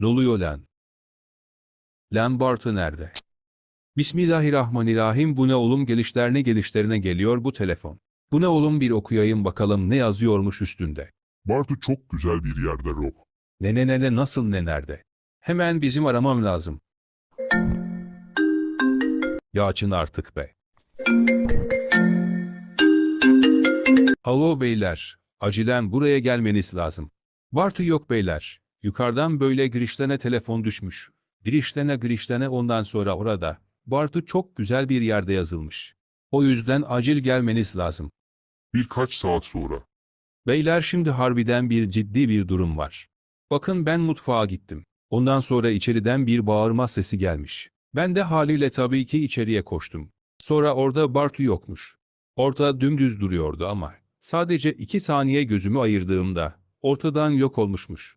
Ne oluyor lan? Lan Bartu nerede? Bismillahirrahmanirrahim bu ne oğlum gelişlerine gelişlerine geliyor bu telefon. Bu ne oğlum bir okuyayım bakalım ne yazıyormuş üstünde. Bartu çok güzel bir yerde Rob. Ne ne ne ne nasıl ne nerede? Hemen bizim aramam lazım. Ya açın artık be. Alo beyler, acilen buraya gelmeniz lazım. Bartu yok beyler. Yukarıdan böyle girişlerine telefon düşmüş. Girişlerine girişlerine ondan sonra orada. Bartu çok güzel bir yerde yazılmış. O yüzden acil gelmeniz lazım. Birkaç saat sonra. Beyler şimdi harbiden bir ciddi bir durum var. Bakın ben mutfağa gittim. Ondan sonra içeriden bir bağırma sesi gelmiş. Ben de haliyle tabii ki içeriye koştum. Sonra orada Bartu yokmuş. Orta dümdüz duruyordu ama sadece iki saniye gözümü ayırdığımda ortadan yok olmuşmuş.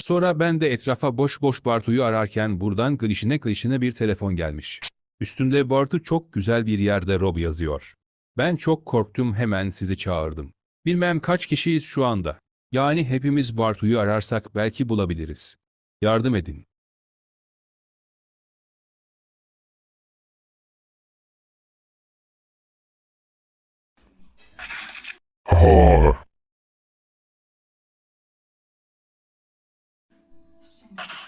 Sonra ben de etrafa boş boş Bartu'yu ararken buradan klişine klişine bir telefon gelmiş. Üstünde Bartu çok güzel bir yerde Rob yazıyor. Ben çok korktum hemen sizi çağırdım. Bilmem kaç kişiyiz şu anda. Yani hepimiz Bartu'yu ararsak belki bulabiliriz. Yardım edin. Ha Thank you.